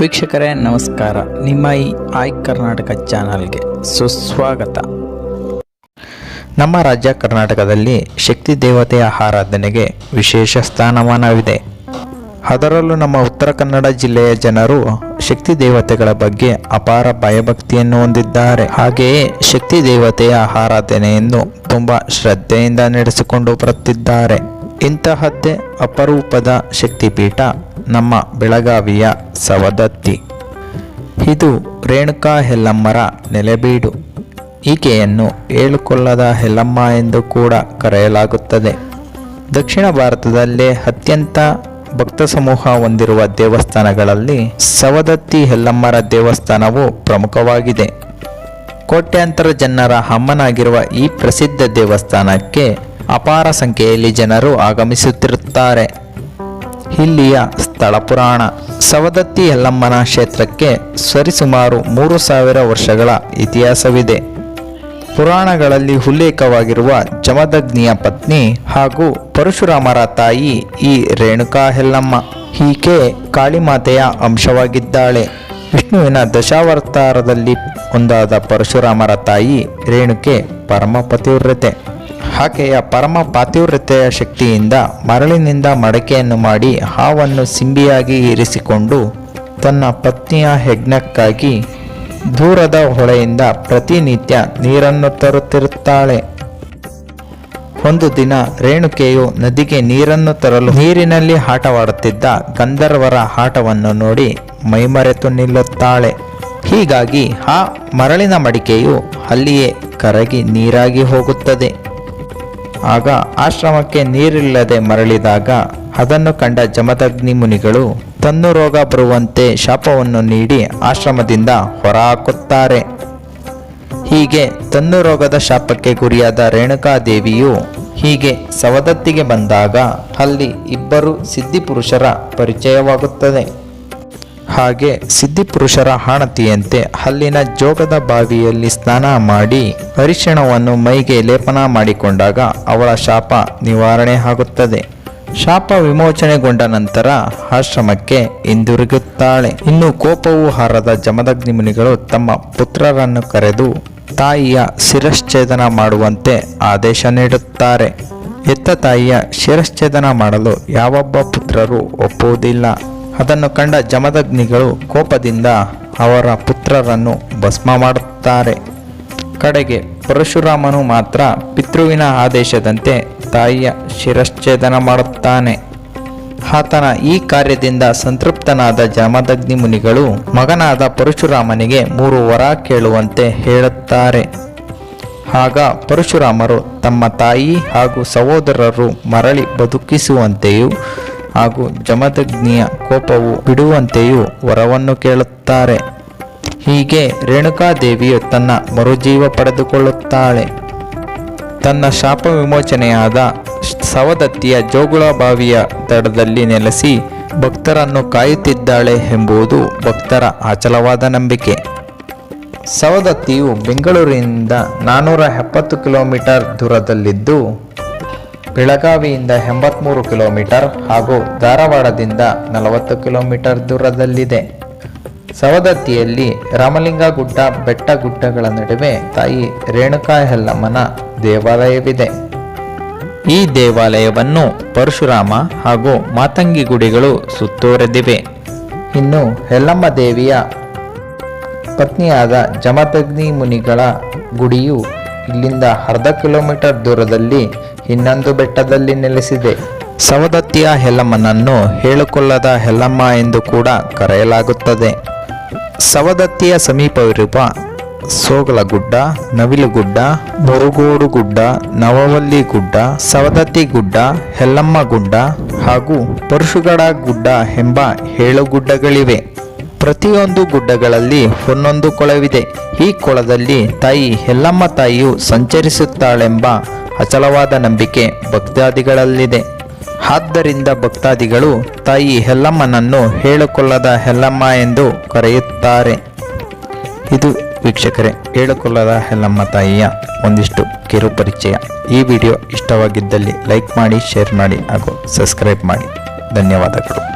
ವೀಕ್ಷಕರೇ, ನಮಸ್ಕಾರ. ನಿಮ್ಮ ಈ ಆಯ್ ಕರ್ನಾಟಕ ಚಾನಲ್ಗೆ ಸುಸ್ವಾಗತ. ನಮ್ಮ ರಾಜ್ಯ ಕರ್ನಾಟಕದಲ್ಲಿ ಶಕ್ತಿ ದೇವತೆಯ ಆರಾಧನೆಗೆ ವಿಶೇಷ ಸ್ಥಾನಮಾನವಿದೆ. ಅದರಲ್ಲೂ ನಮ್ಮ ಉತ್ತರ ಕನ್ನಡ ಜಿಲ್ಲೆಯ ಜನರು ಶಕ್ತಿ ದೇವತೆಗಳ ಬಗ್ಗೆ ಅಪಾರ ಭಯಭಕ್ತಿಯನ್ನು ಹೊಂದಿದ್ದಾರೆ. ಹಾಗೆಯೇ ಶಕ್ತಿ ದೇವತೆಯ ಆರಾಧನೆಯನ್ನು ತುಂಬ ಶ್ರದ್ಧೆಯಿಂದ ನಡೆಸಿಕೊಂಡು ಬರುತ್ತಿದ್ದಾರೆ ಇಂತಹದ್ದೇ ಅಪರೂಪದ ಶಕ್ತಿಪೀಠ ನಮ್ಮ ಬೆಳಗಾವಿಯ ಸವದತ್ತಿ. ಇದು ರೇಣುಕಾ ಹೆಲ್ಲಮ್ಮರ ನೆಲೆಬೀಡು. ಈಕೆಯನ್ನು ಏಳುಕೊಳ್ಳದ ಹೆಲ್ಲಮ್ಮ ಎಂದು ಕೂಡ ಕರೆಯಲಾಗುತ್ತದೆ. ದಕ್ಷಿಣ ಭಾರತದಲ್ಲೇ ಅತ್ಯಂತ ಭಕ್ತ ಸಮೂಹ ಹೊಂದಿರುವ ದೇವಸ್ಥಾನಗಳಲ್ಲಿ ಸವದತ್ತಿ ಹೆಲ್ಲಮ್ಮರ ದೇವಸ್ಥಾನವು ಪ್ರಮುಖವಾಗಿದೆ. ಕೋಟ್ಯಾಂತರ ಜನರ ಅಮ್ಮನಾಗಿರುವ ಈ ಪ್ರಸಿದ್ಧ ದೇವಸ್ಥಾನಕ್ಕೆ ಅಪಾರ ಸಂಖ್ಯೆಯಲ್ಲಿ ಜನರು ಆಗಮಿಸುತ್ತಿರುತ್ತಾರೆ. ಇಲ್ಲಿಯ ಸ್ಥಳ ಪುರಾಣ. ಸವದತ್ತಿ ಯಲ್ಲಮ್ಮನ ಕ್ಷೇತ್ರಕ್ಕೆ ಸರಿಸುಮಾರು ಮೂರು ಸಾವಿರ ವರ್ಷಗಳ ಇತಿಹಾಸವಿದೆ. ಪುರಾಣಗಳಲ್ಲಿ ಉಲ್ಲೇಖವಾಗಿರುವ ಜಮದಗ್ನಿಯ ಪತ್ನಿ ಹಾಗೂ ಪರಶುರಾಮರ ತಾಯಿ ಈ ರೇಣುಕಾ ಹೆಲ್ಲಮ್ಮ ಈಕೆ ಕಾಳಿಮಾತೆಯ ಅಂಶವಾಗಿದ್ದಾಳೆ. ವಿಷ್ಣುವಿನ ದಶಾವತಾರದಲ್ಲಿ ಒಂದಾದ ಪರಶುರಾಮರ ತಾಯಿ ರೇಣುಕೆ ಪರಮ ಪತಿವ್ರತೆ ಆಕೆಯ ಪರಮ ಪಾತಿವ್ರತೆಯ ಶಕ್ತಿಯಿಂದ ಮರಳಿನಿಂದ ಮಡಕೆಯನ್ನು ಮಾಡಿ ಹಾವನ್ನು ಸಿಂಬಿಯಾಗಿ ಇರಿಸಿಕೊಂಡು ತನ್ನ ಪತ್ನಿಯ ಯಜ್ಞಕ್ಕಾಗಿ ದೂರದ ಹೊಳೆಯಿಂದ ಪ್ರತಿನಿತ್ಯ ನೀರನ್ನು ತರುತ್ತಿರುತ್ತಾಳೆ. ಒಂದು ದಿನ ರೇಣುಕೆಯು ನದಿಗೆ ನೀರನ್ನು ತರಲು ನೀರಿನಲ್ಲಿ ಆಟವಾಡುತ್ತಿದ್ದ ಗಂಧರ್ವರ ಆಟವನ್ನು ನೋಡಿ ಮೈಮರೆತು ನಿಲ್ಲುತ್ತಾಳೆ. ಹೀಗಾಗಿ ಆ ಮರಳಿನ ಮಡಿಕೆಯು ಅಲ್ಲಿಯೇ ಕರಗಿ ನೀರಾಗಿ ಹೋಗುತ್ತದೆ. ಆಗ ಆಶ್ರಮಕ್ಕೆ ನೀರಿಲ್ಲದೆ ಮರಳಿದಾಗ ಅದನ್ನು ಕಂಡ ಜಮದಗ್ನಿ ಮುನಿಗಳು ತನ್ನು ರೋಗ ಬರುವಂತೆ ಶಾಪವನ್ನು ನೀಡಿ ಆಶ್ರಮದಿಂದ ಹೊರಹಾಕುತ್ತಾರೆ. ಹೀಗೆ ತನ್ನು ರೋಗದ ಶಾಪಕ್ಕೆ ಗುರಿಯಾದ ರೇಣುಕಾದೇವಿಯು ಹೀಗೆ ಸವದತ್ತಿಗೆ ಬಂದಾಗ ಅಲ್ಲಿ ಇಬ್ಬರು ಸಿದ್ಧಿಪುರುಷರ ಪರಿಚಯವಾಗುತ್ತದೆ. ಹಾಗೆ ಸಿದ್ಧಿಪುರುಷರ ಹಾಣತಿಯಂತೆ ಅಲ್ಲಿನ ಜೋಗದ ಬಾವಿಯಲ್ಲಿ ಸ್ನಾನ ಮಾಡಿ ಅರಿಶಿಣವನ್ನು ಮೈಗೆ ಲೇಪನ ಮಾಡಿಕೊಂಡಾಗ ಅವಳ ಶಾಪ ನಿವಾರಣೆ ಆಗುತ್ತದೆ. ಶಾಪ ವಿಮೋಚನೆಗೊಂಡ ನಂತರ ಆಶ್ರಮಕ್ಕೆ ಹಿಂದಿರುಗುತ್ತಾಳೆ. ಇನ್ನು ಕೋಪವು ಹಾರದ ಜಮದಗ್ನಿ ಮುನಿಗಳು ತಮ್ಮ ಪುತ್ರರನ್ನು ಕರೆದು ತಾಯಿಯ ಶಿರಶ್ಛೇದನ ಮಾಡುವಂತೆ ಆದೇಶ ನೀಡುತ್ತಾರೆ. ಹೆತ್ತ ತಾಯಿಯ ಶಿರಶ್ಛೇದನ ಮಾಡಲು ಯಾವೊಬ್ಬ ಪುತ್ರರು ಒಪ್ಪುವುದಿಲ್ಲ. ಅದನ್ನು ಕಂಡ ಜಮದಗ್ನಿಗಳು ಕೋಪದಿಂದ ಅವರ ಪುತ್ರರನ್ನು ಭಸ್ಮ ಮಾಡುತ್ತಾರೆ. ಕಡೆಗೆ ಪರಶುರಾಮನು ಮಾತ್ರ ಪಿತೃವಿನ ಆದೇಶದಂತೆ ತಾಯಿಯ ಶಿರಶ್ಛೇದನ ಮಾಡುತ್ತಾನೆ. ಆತನ ಈ ಕಾರ್ಯದಿಂದ ಸಂತೃಪ್ತನಾದ ಜಮದಗ್ನಿ ಮುನಿಗಳು ಮಗನಾದ ಪರಶುರಾಮನಿಗೆ ಮೂರು ವರ ಕೇಳುವಂತೆ ಹೇಳುತ್ತಾರೆ. ಆಗ ಪರಶುರಾಮರು ತಮ್ಮ ತಾಯಿ ಹಾಗೂ ಸಹೋದರರು ಮರಳಿ ಬದುಕಿಸುವಂತೆಯೂ ಹಾಗೂ ಜಮದಗ್ನಿಯ ಕೋಪವು ಬಿಡುವಂತೆಯೂ ವರವನ್ನು ಕೇಳುತ್ತಾರೆ. ಹೀಗೆ ರೇಣುಕಾದೇವಿಯು ತನ್ನ ಮರುಜೀವ ಪಡೆದುಕೊಳ್ಳುತ್ತಾಳೆ. ತನ್ನ ಶಾಪ ವಿಮೋಚನೆಯಾದ ಸವದತ್ತಿಯ ಜೋಗುಳ ಬಾವಿಯ ದಡದಲ್ಲಿ ನೆಲೆಸಿ ಭಕ್ತರನ್ನು ಕಾಯುತ್ತಿದ್ದಾಳೆ ಎಂಬುದು ಭಕ್ತರ ಅಚಲವಾದ ನಂಬಿಕೆ. ಸವದತ್ತಿಯು ಬೆಂಗಳೂರಿನಿಂದ ನಾನ್ನೂರ ಎಪ್ಪತ್ತು ಕಿಲೋಮೀಟರ್ ದೂರದಲ್ಲಿದ್ದು ಬೆಳಗಾವಿಯಿಂದ ಎಂಬತ್ತ್ಮೂರು ಕಿಲೋಮೀಟರ್ ಹಾಗೂ ಧಾರವಾಡದಿಂದ ನಲವತ್ತು ಕಿಲೋಮೀಟರ್ ದೂರದಲ್ಲಿದೆ. ಸವದತ್ತಿಯಲ್ಲಿ ರಾಮಲಿಂಗ ಗುಡ್ಡ ಬೆಟ್ಟ ಗುಡ್ಡಗಳ ನಡುವೆ ತಾಯಿ ರೇಣುಕಾ ಹೆಲ್ಲಮ್ಮನ ದೇವಾಲಯವಿದೆ. ಈ ದೇವಾಲಯವನ್ನು ಪರಶುರಾಮ ಹಾಗೂ ಮಾತಂಗಿ ಗುಡಿಗಳು ಸುತ್ತುವರೆದಿವೆ. ಇನ್ನು ಹೆಲ್ಲಮ್ಮ ದೇವಿಯ ಪತ್ನಿಯಾದ ಜಮದಗ್ನಿ ಮುನಿಗಳ ಗುಡಿಯು ಇಲ್ಲಿಂದ ಅರ್ಧ ಕಿಲೋಮೀಟರ್ ದೂರದಲ್ಲಿ ಇನ್ನೊಂದು ಬೆಟ್ಟದಲ್ಲಿ ನೆಲೆಸಿದೆ. ಸವದತ್ತಿಯ ಹೆಲ್ಲಮ್ಮನನ್ನು ಹೇಳಿಕೊಳ್ಳದ ಹೆಲ್ಲಮ್ಮ ಎಂದು ಕೂಡ ಕರೆಯಲಾಗುತ್ತದೆ. ಸವದತ್ತಿಯ ಸಮೀಪವಿರುವ ಸೋಗಲಗುಡ್ಡ, ನವಿಲುಗುಡ್ಡ ಮುರುಗೋಡು ಗುಡ್ಡ ನವವಲ್ಲಿ ಗುಡ್ಡ ಸವದತ್ತಿ ಗುಡ್ಡ ಹೆಲ್ಲಮ್ಮ ಗುಡ್ಡ ಹಾಗೂ ಪರಶುಗಡ ಗುಡ್ಡ ಎಂಬ ಏಳು ಗುಡ್ಡಗಳಿವೆ. ಪ್ರತಿಯೊಂದು ಗುಡ್ಡಗಳಲ್ಲಿ ಒಂದೊಂದು ಕೊಳವಿದೆ. ಈ ಕೊಳದಲ್ಲಿ ತಾಯಿ ಎಲ್ಲಮ್ಮ ತಾಯಿಯು ಸಂಚರಿಸುತ್ತಾಳೆಂಬ ಅಚಲವಾದ ನಂಬಿಕೆ ಭಕ್ತಾದಿಗಳಲ್ಲಿದೆ. ಆದ್ದರಿಂದ ಭಕ್ತಾದಿಗಳು ತಾಯಿ ಹೆಲ್ಲಮ್ಮನನ್ನು ಹೇಳಿಕೊಳ್ಳದ ಹೆಲ್ಲಮ್ಮ ಎಂದು ಕರೆಯುತ್ತಾರೆ. ಇದು ವೀಕ್ಷಕರೇ, ಹೇಳಿಕೊಳ್ಳದ ಹೆಲ್ಲಮ್ಮ ತಾಯಿಯ ಒಂದಿಷ್ಟು ಕಿರು ಪರಿಚಯ. ಈ ವಿಡಿಯೋ ಇಷ್ಟವಾಗಿದ್ದಲ್ಲಿ ಲೈಕ್ ಮಾಡಿ, ಶೇರ್ ಮಾಡಿ ಹಾಗೂ ಸಬ್ಸ್ಕ್ರೈಬ್ ಮಾಡಿ. ಧನ್ಯವಾದಗಳು.